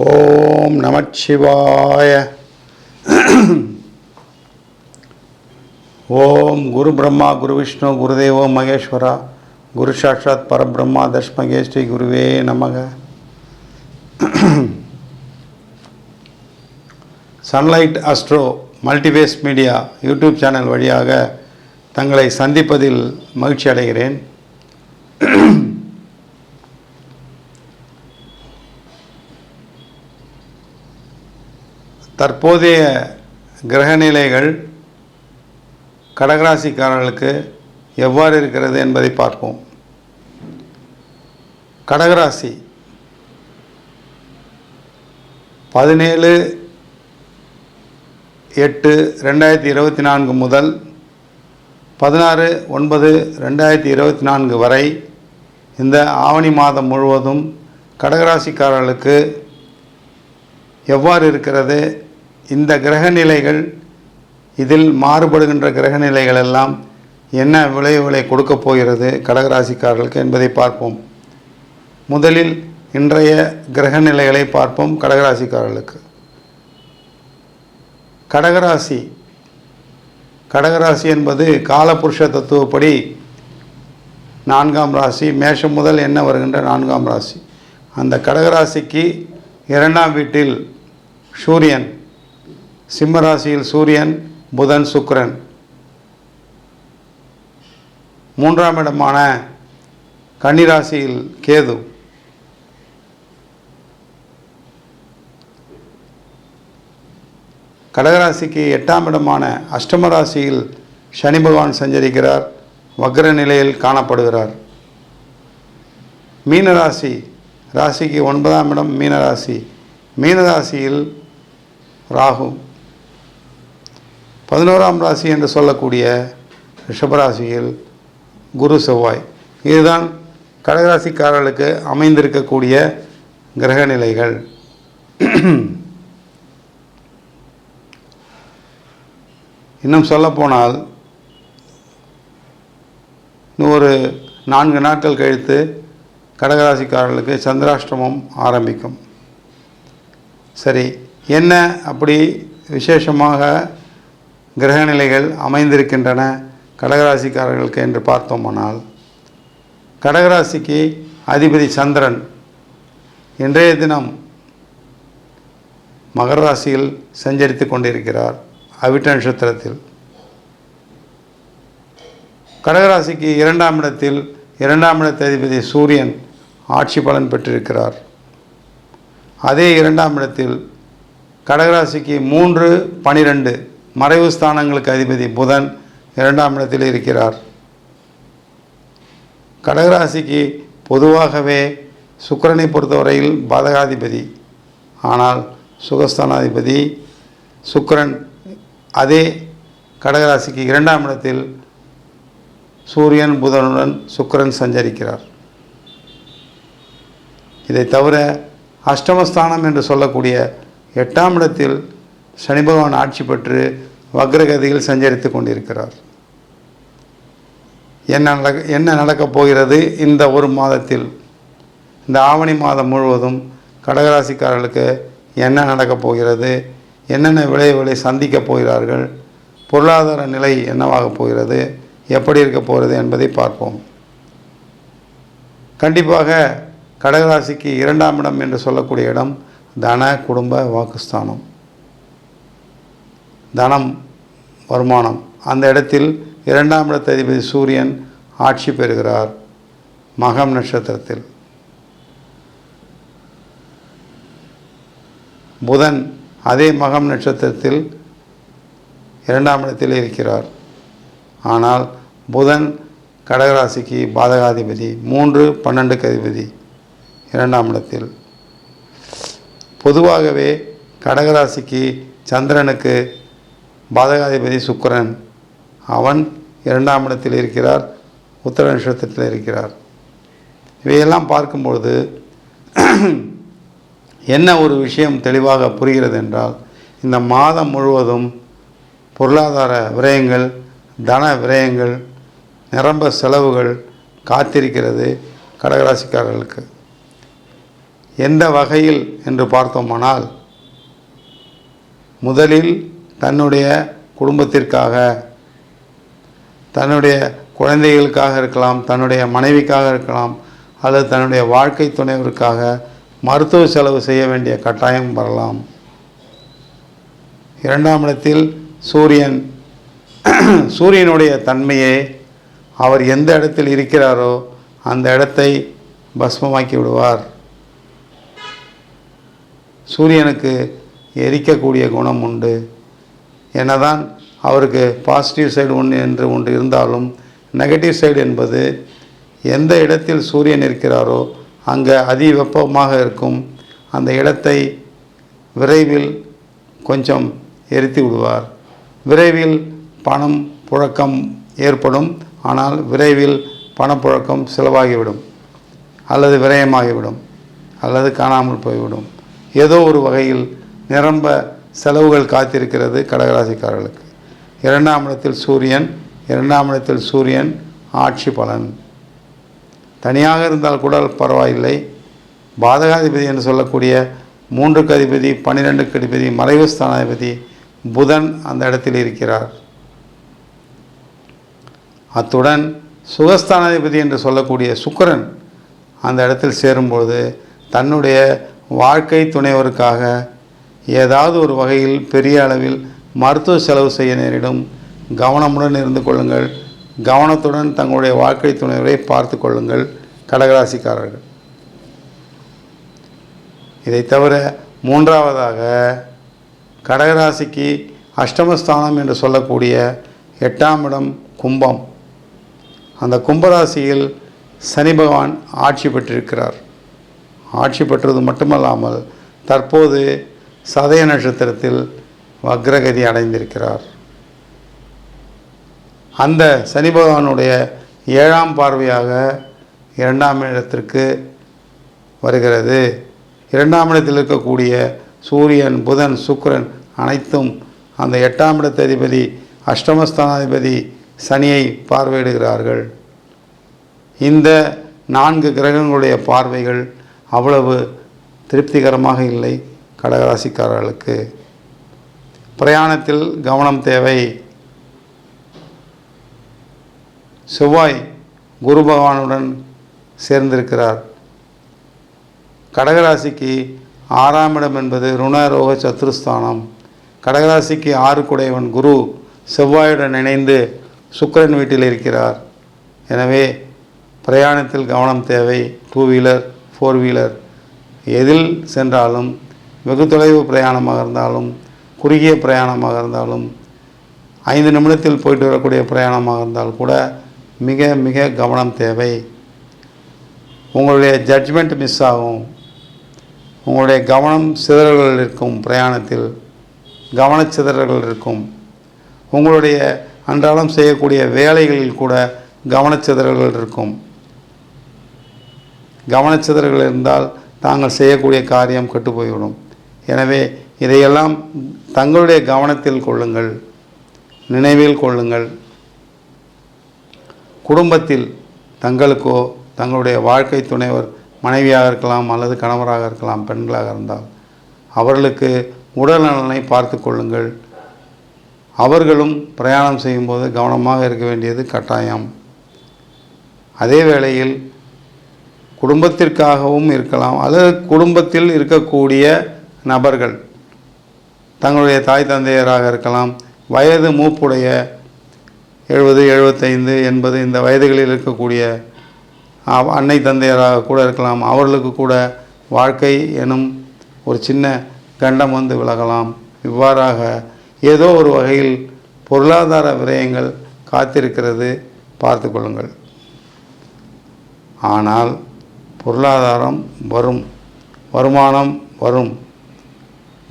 ஓம் நமச்சிவாய ஓம் குரு பிரம்மா குரு விஷ்ணு குருதேவோ மகேஸ்வரா. குரு சாட்சாத் பரபிரம்மா தஷ்மகே ஸ்ரீ குருவே நமக. Sunlight astro multiways media YouTube channel வழியாக தங்களை சந்திப்பதில் மகிழ்ச்சி அடைகிறேன். தற்போதைய கிரகநிலைகள் கடகராசிக்காரர்களுக்கு எவ்வாறு இருக்கிறது என்பதை பார்ப்போம். கடகராசி பதினேழு எட்டு ரெண்டாயிரத்தி இருபத்தி நான்கு முதல் பதினாறு ஒன்பது ரெண்டாயிரத்தி இருபத்தி நான்கு வரை இந்த ஆவணி மாதம் முழுவதும் கடகராசிக்காரர்களுக்கு எவ்வாறு இருக்கிறது இந்த கிரகநிலைகள் இதில் மாறுபடுகின்ற கிரக நிலைகள் எல்லாம் என்ன விளைவுகளை கொடுக்கப் போகிறது கடகராசிக்காரர்களுக்கு என்பதை பார்ப்போம். முதலில் இன்றைய கிரக நிலைகளை பார்ப்போம் கடகராசிக்காரர்களுக்கு. கடகராசி கடகராசி என்பது காலபுருஷ தத்துவப்படி நான்காம் ராசி மேஷம் முதல் என்ன வருகின்ற நான்காம் ராசி. அந்த கடகராசிக்கு இரண்டாம் வீட்டில் சூரியன் சிம்மராசியில் சூரியன் புதன் சுக்கிரன். மூன்றாம் இடமான கன்னிராசியில் கேது. கடகராசிக்கு எட்டாம் இடமான அஷ்டம ராசியில் சனி பகவான் சஞ்சரிக்கிறார். வக்ர நிலையில் காணப்படுகிறார். மீனராசி ராசிக்கு ஒன்பதாம் இடம் மீனராசி. மீனராசியில் ராகு. பதினோராம் ராசி என்று சொல்லக்கூடிய ரிஷபராசியில் குரு செவ்வாய். இதுதான் கடகராசிக்காரர்களுக்கு அமைந்திருக்கக்கூடிய கிரகநிலைகள் இன்னும் சொல்லப்போனால் இன்னும் ஒரு நான்கு நாட்கள் கழித்து கடகராசிக்காரர்களுக்கு சந்திராஷ்டமம் ஆரம்பிக்கும். சரி என்ன அப்படி விசேஷமாக கிரகநிலைகள் அமைந்திருக்கின்றன. கடகராசிக்காரர்களுக்கு என்று பார்த்தோமானால் கடகராசிக்கு அதிபதி சந்திரன் இன்றைய தினம் மகர ராசியில் சஞ்சரித்து கொண்டிருக்கிறார் அவிட்ட நட்சத்திரத்தில். கடகராசிக்கு இரண்டாம் இடத்தில் இரண்டாம் இடத்த அதிபதி சூரியன் ஆட்சி பலன் பெற்றிருக்கிறார். அதே இரண்டாம் இடத்தில் கடகராசிக்கு மூன்று பனிரெண்டு மறைவு ஸ்தானங்களுக்கு அதிபதி புதன் இரண்டாம் இடத்தில் இருக்கிறார். கடகராசிக்கு பொதுவாகவே சுக்கரனை பொறுத்தவரையில் பாதகாதிபதி. ஆனால் சுகஸ்தானாதிபதி சுக்கிரன் அதே கடகராசிக்கு இரண்டாம் இடத்தில் சூரியன் புதனுடன் சுக்கரன் சஞ்சரிக்கிறார். இதை தவிர அஷ்டமஸ்தானம் என்று சொல்லக்கூடிய எட்டாம் இடத்தில் சனி பகவான் ஆட்சி பெற்று வக்ரகதியில் சஞ்சரித்து கொண்டிருக்கிறார். என்ன நடக்க என்ன நடக்கப் போகிறது? இந்த ஒரு மாதத்தில் இந்த ஆவணி மாதம் முழுவதும் கடகராசிக்காரர்களுக்கு என்ன நடக்கப் போகிறது? என்னென்ன விளைவுகளை சந்திக்கப் போகிறார்கள்? பொருளாதார நிலை என்னவாகப் போகிறது? எப்படி இருக்க போகிறது என்பதை பார்ப்போம். கண்டிப்பாக கடகராசிக்கு இரண்டாம் இடம் என்று சொல்லக்கூடிய இடம் தன குடும்ப வாக்குஸ்தானம். தனம் வருமானம். அந்த இடத்தில் இரண்டாம் இடத்த அதிபதி சூரியன் ஆட்சி பெறுகிறார் மகம் நட்சத்திரத்தில். புதன் அதே மகம் நட்சத்திரத்தில் இரண்டாம் இடத்தில் இருக்கிறார். ஆனால் புதன் கடகராசிக்கு பாதகாதிபதி மூன்று பன்னெண்டுக்கு அதிபதி இரண்டாம் இடத்தில். பொதுவாகவே கடகராசிக்கு சந்திரனுக்கு பாதகாதிபதி சுக்கரன் அவன் இரண்டாம் இடத்தில் இருக்கிறார் உத்தர நட்சத்திரத்தில் இருக்கிறார். இவையெல்லாம் பார்க்கும்பொழுது என்ன ஒரு விஷயம் தெளிவாக புரிகிறது என்றால் இந்த மாதம் முழுவதும் பொருளாதார விரயங்கள் தன விரயங்கள் நிரம்ப செலவுகள் காத்திருக்கிறது கடகராசிக்காரர்களுக்கு. எந்த வகையில் என்று பார்த்தோமானால் முதலில் தன்னுடைய குடும்பத்திற்காக தன்னுடைய குழந்தைகளுக்காக இருக்கலாம் தன்னுடைய மனைவிக்காக இருக்கலாம் அல்லது தன்னுடைய வாழ்க்கை துணைவருக்காக மருத்துவ செலவு செய்ய வேண்டிய கட்டாயம் வரலாம். இரண்டாம் இடத்தில் சூரியன். சூரியனுடைய தன்மையே அவர் எந்த இடத்தில் இருக்கிறாரோ அந்த இடத்தை பஸ்மமாக்கி விடுவார். சூரியனுக்கு எரிக்கக்கூடிய குணம் உண்டு. என்னதான் அவருக்கு பாசிட்டிவ் சைடு ஒன்று என்று ஒன்று இருந்தாலும் நெகட்டிவ் சைடு என்பது எந்த இடத்தில் சூரியன் இருக்கிறாரோ அங்கே அதி வெப்பமாக இருக்கும். அந்த இடத்தை விரைவில் கொஞ்சம் எரித்து விடுவார். விரைவில் பணம் புழக்கம் ஏற்படும். ஆனால் விரைவில் பணப்புழக்கம் செலவாகிவிடும். அல்லது விரயமாகிவிடும். அல்லது காணாமல் போய்விடும். ஏதோ ஒரு வகையில் நிரம்ப செலவுகள் காத்திருக்கிறது கடகராசிக்காரர்களுக்கு. இரண்டாம் இடத்தில் சூரியன் இரண்டாம் இடத்தில் சூரியன் ஆட்சி பலன். தனியாக இருந்தால் கூட பரவாயில்லை. பாதகாதிபதி என்று சொல்லக்கூடிய மூன்றுக்கு அதிபதி பன்னிரெண்டுக்கு அதிபதி மறைவு ஸ்தானாதிபதி புதன் அந்த இடத்தில் இருக்கிறார். அத்துடன் சுகஸ்தானாதிபதி என்று சொல்லக்கூடிய சுக்கிரன் அந்த இடத்தில் சேரும்பொழுது தன்னுடைய வாழ்க்கை துணைவருக்காக ஏதாவது ஒரு வகையில் பெரிய அளவில் மருத்துவ செலவு செய்ய நேரிடும். கவனமுடன் இருந்து கொள்ளுங்கள். கவனத்துடன் தங்களுடைய வாழ்க்கை துணைவரை பார்த்து கொள்ளுங்கள் கடகராசிக்காரர்கள். இதை தவிர மூன்றாவதாக கடகராசிக்கு அஷ்டமஸ்தானம் என்று சொல்லக்கூடிய எட்டாம் இடம் கும்பம். அந்த கும்பராசியில் சனி பகவான் ஆட்சி பெற்றிருக்கிறார். ஆட்சி பெற்றது மட்டுமல்லாமல் தற்போது சதய நட்சத்திரத்தில் வக்ரகதி அடைந்திருக்கிறார். அந்த சனி பகவானுடைய ஏழாம் பார்வையாக இரண்டாம் இடத்திற்கு வருகிறது. இரண்டாம் இடத்தில் இருக்கக்கூடிய சூரியன் புதன் சுக்கரன் அனைத்தும் அந்த எட்டாம் இடத்த அதிபதி அஷ்டமஸ்தானாதிபதி சனியை பார்வையிடுகிறார்கள். இந்த நான்கு கிரகங்களுடைய பார்வைகள் அவ்வளவு திருப்திகரமாக இல்லை. கடகராசிக்காரர்களுக்கு பிரயாணத்தில் கவனம் தேவை. செவ்வாய் குரு பகவானுடன் சேர்ந்திருக்கிறார். கடகராசிக்கு ஆறாம் இடம் என்பது ருணரோக சத்துருஸ்தானம் கடகராசிக்கு ஆறு குடையவன் குரு செவ்வாயுடன் இணைந்து சுக்கிரன் வீட்டில் இருக்கிறார். எனவே பிரயாணத்தில் கவனம் தேவை. டூ வீலர் ஃபோர் வீலர் எதில் சென்றாலும் வெகு தொலைவு பிரயாணமாக இருந்தாலும் குறுகிய பிரயாணமாக இருந்தாலும் ஐந்து நிமிடத்தில் போயிட்டு வரக்கூடிய பிரயாணமாக இருந்தால் கூட மிக மிக கவனம் தேவை. உங்களுடைய ஜட்ஜ்மெண்ட் மிஸ் ஆகும். உங்களுடைய கவனம் சிதறல்கள் இருக்கும் பிரயாணத்தில். கவனச்சிதறல்கள் இருக்கும். உங்களுடைய அன்றாடம் செய்யக்கூடிய வேலைகளில் கூட கவனச்சிதறல்கள் இருக்கும். கவனச்சிதறல்கள் இருந்தால் தாங்கள் செய்யக்கூடிய காரியம் கெட்டு போய்விடும். எனவே இதையெல்லாம் தங்களுடைய கவனத்தில் கொள்ளுங்கள் நினைவில் கொள்ளுங்கள். குடும்பத்தில் தங்களுக்கோ தங்களுடைய வாழ்க்கை துணைவர் மனைவியாக இருக்கலாம் அல்லது கணவராக இருக்கலாம் பெண்களாக இருந்தால் அவர்களுக்கு உடல் நலனை பார்த்து கொள்ளுங்கள். அவர்களும் பிரயாணம் செய்யும்போது கவனமாக இருக்க வேண்டியது கட்டாயம். அதே வேளையில் குடும்பத்திற்காகவும் இருக்கலாம் அல்லது குடும்பத்தில் இருக்கக்கூடிய நபர்கள். தங்களுடைய தாய் தந்தையராக இருக்கலாம். வயது மூப்புடைய எழுபது எழுபத்தைந்து எண்பது இந்த வயதுகளில் இருக்கக்கூடிய அன்னை தந்தையராக கூட இருக்கலாம். அவர்களுக்கு கூட வாழ்க்கை எனும் ஒரு சின்ன கண்டம் வந்து விலகலாம். இவ்வாறாக ஏதோ ஒரு வகையில் பொருளாதார விரயங்கள் காத்திருக்கிறது பார்த்து கொள்ளுங்கள். ஆனால் பொருளாதாரம் வரும். வருமானம் வரும்.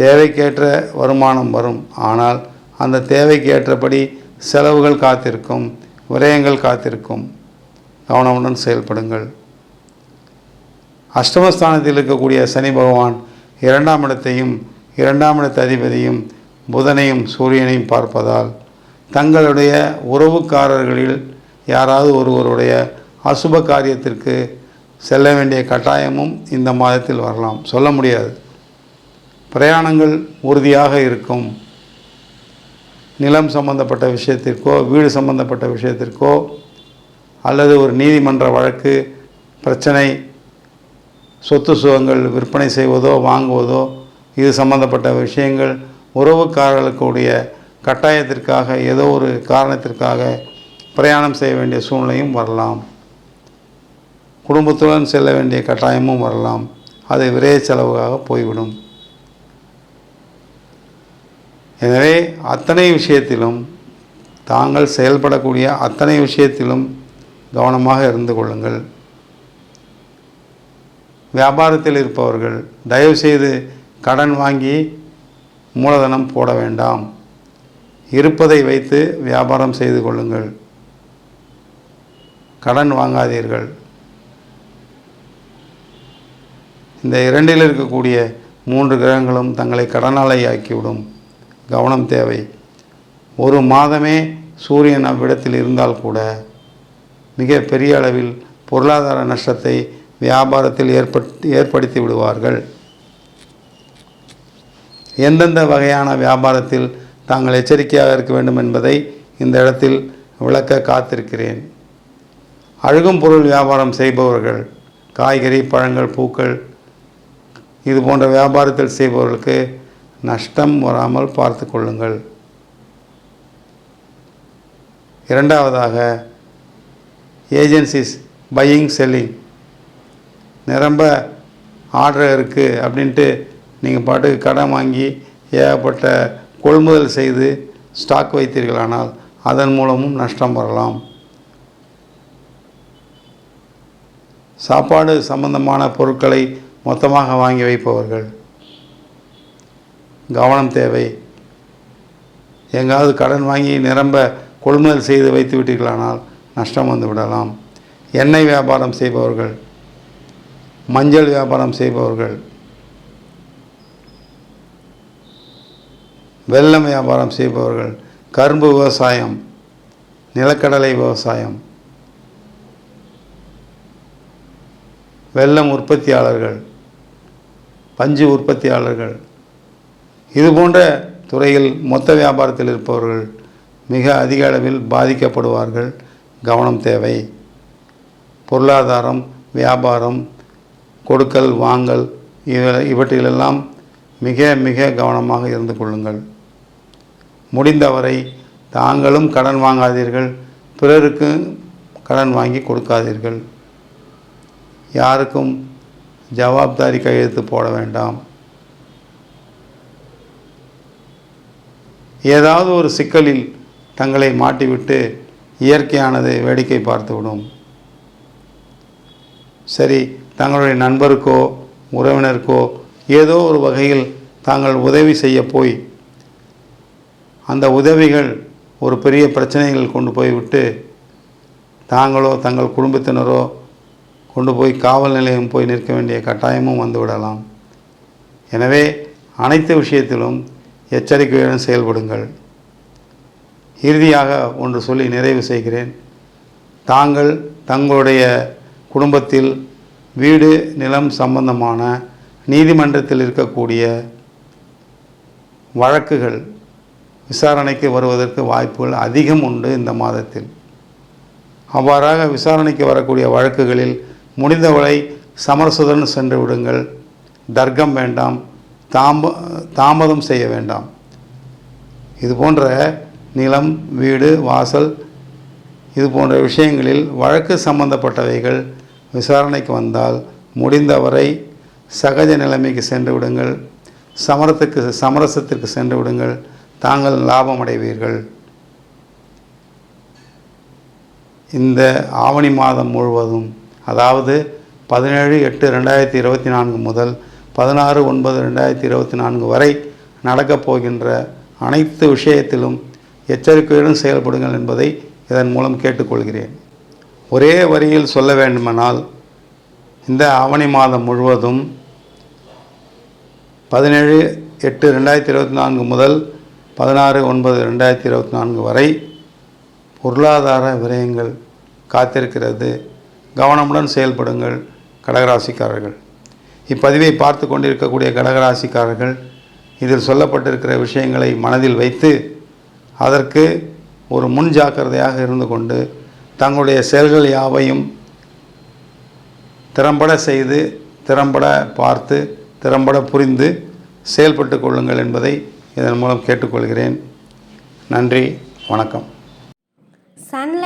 தேவைக்கேற்ற வருமானம் வரும். ஆனால் அந்த தேவைக்கு ஏற்றபடி செலவுகள் காத்திருக்கும் விரயங்கள் காத்திருக்கும். கவனமுடன் செயல்படுங்கள். அஷ்டமஸ்தானத்தில் இருக்கக்கூடிய சனி பகவான் இரண்டாம் இடத்தையும் இரண்டாம் இடத்த அதிபதியும் புதனையும் சூரியனையும் பார்ப்பதால் தங்களுடைய உறவுக்காரர்களில் யாராவது ஒருவருடைய அசுப காரியத்திற்கு செல்ல வேண்டிய கட்டாயமும் இந்த மாதத்தில் வரலாம். சொல்ல முடியாது. பிரயாணங்கள் உறுதியாக இருக்கும். நிலம் சம்பந்தப்பட்ட விஷயத்திற்கோ வீடு சம்பந்தப்பட்ட விஷயத்திற்கோ அல்லது ஒரு நீதிமன்ற வழக்கு பிரச்சனை சொத்து சுகங்கள் விற்பனை செய்வதோ வாங்குவதோ இது சம்பந்தப்பட்ட விஷயங்கள் உறவுக்காரர்களுக்குடைய கட்டாயத்திற்காக ஏதோ ஒரு காரணத்திற்காக பிரயாணம் செய்ய வேண்டிய சூழ்நிலையும் வரலாம். குடும்பத்துடன் செல்ல வேண்டிய கட்டாயமும் வரலாம். அது விரைய செலவாக போய்விடும். எனவே அத்தனை விஷயத்திலும் தாங்கள் செயல்படக்கூடிய அத்தனை விஷயத்திலும் கவனமாக இருந்து கொள்ளுங்கள். வியாபாரத்தில் இருப்பவர்கள் தயவுசெய்து கடன் வாங்கி மூலதனம் போட வேண்டாம். இருப்பதை வைத்து வியாபாரம் செய்து கொள்ளுங்கள். கடன் வாங்காதீர்கள். இந்த இரண்டில் இருக்கக்கூடிய மூன்று கிரகங்களும் தங்களை கடனாளி ஆக்கிவிடும் கவனம் தேவை. ஒரு மாதமே சூரியன் அவ்விடத்தில் இருந்தால் கூட மிக பெரிய அளவில் பொருளாதார நஷ்டத்தை வியாபாரத்தில் ஏற்பட் ஏற்படுத்தி விடுவார்கள். எந்தெந்த வகையான வியாபாரத்தில் தாங்கள் எச்சரிக்கையாக இருக்க வேண்டும் என்பதை இந்த இடத்தில் விளக்க காத்திருக்கிறேன். அழுகும் பொருள் வியாபாரம் செய்பவர்கள் காய்கறி பழங்கள் பூக்கள் இது போன்ற வியாபாரத்தில் செய்பவர்களுக்கு நஷ்டம் வராமல் பார்த்து கொள்ளுங்கள். இரண்டாவதாக ஏஜென்சிஸ் பையிங் செல்லிங். நிரம்ப ஆர்டர் இருக்குது அப்படின்ட்டு நீங்கள் பாட்டுக்கு கடன் வாங்கி ஏகப்பட்ட கொள்முதல் செய்து ஸ்டாக் வைத்தீர்களானால் அதன் மூலமும் நஷ்டம் வரலாம். சாப்பாடு சம்பந்தமான பொருட்களை மொத்தமாக வாங்கி வைப்பவர்கள். கவனம் தேவை. எங்காவது கடன் வாங்கி நிரம்ப கொள்முதல் செய்து வைத்து விட்டீர்களானால் நஷ்டம் வந்து விடலாம். எண்ணெய் வியாபாரம் செய்பவர்கள் மஞ்சள் வியாபாரம் செய்பவர்கள் வெல்லம் வியாபாரம் செய்பவர்கள் கரும்பு விவசாயம் நிலக்கடலை விவசாயம் வெல்லம் உற்பத்தியாளர்கள் பஞ்சு உற்பத்தியாளர்கள் இது போன்ற துறையில் மொத்த வியாபாரத்தில் இருப்பவர்கள் மிக அதிக அளவில் பாதிக்கப்படுவார்கள். கவனம் தேவை. பொருளாதாரம் வியாபாரம் கொடுக்கல் வாங்கல் இவ இவற்றிலெல்லாம் மிக மிக கவனமாக இருந்து கொள்ளுங்கள். முடிந்தவரை தாங்களும் கடன் வாங்காதீர்கள். பிறருக்கு கடன் வாங்கி கொடுக்காதீர்கள். யாருக்கும் ஜவாப்தாரி கையெழுத்து போட வேண்டாம். ஏதாவது ஒரு சிக்கலில் தங்களை மாட்டிவிட்டு இயற்கையானது வேடிக்கை பார்த்துவிடும் சரி தங்களுடைய நண்பருக்கோ உறவினருக்கோ ஏதோ ஒரு வகையில் தாங்கள் உதவி செய்ய போய் அந்த உதவிகள் ஒரு பெரிய பிரச்சனைகள் கொண்டு போய்விட்டு தாங்களோ தங்கள் குடும்பத்தினரோ கொண்டு போய் காவல் நிலையம் போய் நிற்க வேண்டிய கட்டாயமும் வந்துவிடலாம் எனவே அனைத்து விஷயத்திலும் எச்சரிக்கையுடன் செயல்படுங்கள். இறுதியாக ஒன்று சொல்லி நிறைவு செய்கிறேன். தாங்கள் தங்களுடைய குடும்பத்தில் வீடு நிலம் சம்பந்தமான நீதிமன்றத்தில் இருக்கக்கூடிய வழக்குகள் விசாரணைக்கு வருவதற்கு வாய்ப்புகள் அதிகம் உண்டு இந்த மாதத்தில். அவ்வாறாக விசாரணைக்கு வரக்கூடிய வழக்குகளில் முடிந்தவரை சமரசுடன் சென்று விடுங்கள். தர்க்கம் வேண்டாம். தாம்ப தாமதம் செய்ய வேண்டாம். இது போன்ற நிலம் வீடு வாசல் இது போன்ற விஷயங்களில் வழக்கு சம்பந்தப்பட்டவைகள் விசாரணைக்கு வந்தால் முடிந்தவரை சகஜ நிலைமைக்கு சென்று விடுங்கள். சமரத்துக்கு சமரசத்திற்கு சென்று விடுங்கள். தாங்கள் லாபம் அடைவீர்கள். இந்த ஆவணி மாதம் முழுவதும் அதாவது பதினேழு எட்டு ரெண்டாயிரத்தி இருபத்தி நான்கு முதல் பதினாறு ஒன்பது ரெண்டாயிரத்தி இருபத்தி நான்கு வரை நடக்கப் போகின்ற அனைத்து விஷயத்திலும் எச்சரிக்கையுடன் செயல்படுங்கள் என்பதை இதன் மூலம் கேட்டுக்கொள்கிறேன். ஒரே வரியில் சொல்ல வேண்டுமானால் இந்த ஆவணி மாதம் முழுவதும் பதினேழு எட்டு ரெண்டாயிரத்தி இருபத்தி நான்கு முதல் பதினாறு ஒன்பது ரெண்டாயிரத்தி இருபத்தி நான்கு வரை பொருளாதார விரயங்கள் காத்திருக்கிறது. கவனமுடன் செயல்படுங்கள் கடகராசிக்காரர்கள். இப்பதிவை பார்த்து கொண்டிருக்கக்கூடிய கடகராசிக்காரர்கள் இதில் சொல்லப்பட்டிருக்கிற விஷயங்களை மனதில் வைத்து அதற்கு ஒரு முன் ஜாக்கிரதையாக இருந்து கொண்டு தங்களுடைய செயல்கள் யாவையும் திறம்பட செய்து திறம்பட பார்த்து திறம்பட புரிந்து செயல்பட்டு கொள்ளுங்கள் என்பதை இதன் மூலம் கேட்டுக்கொள்கிறேன். நன்றி வணக்கம். சன்லைட்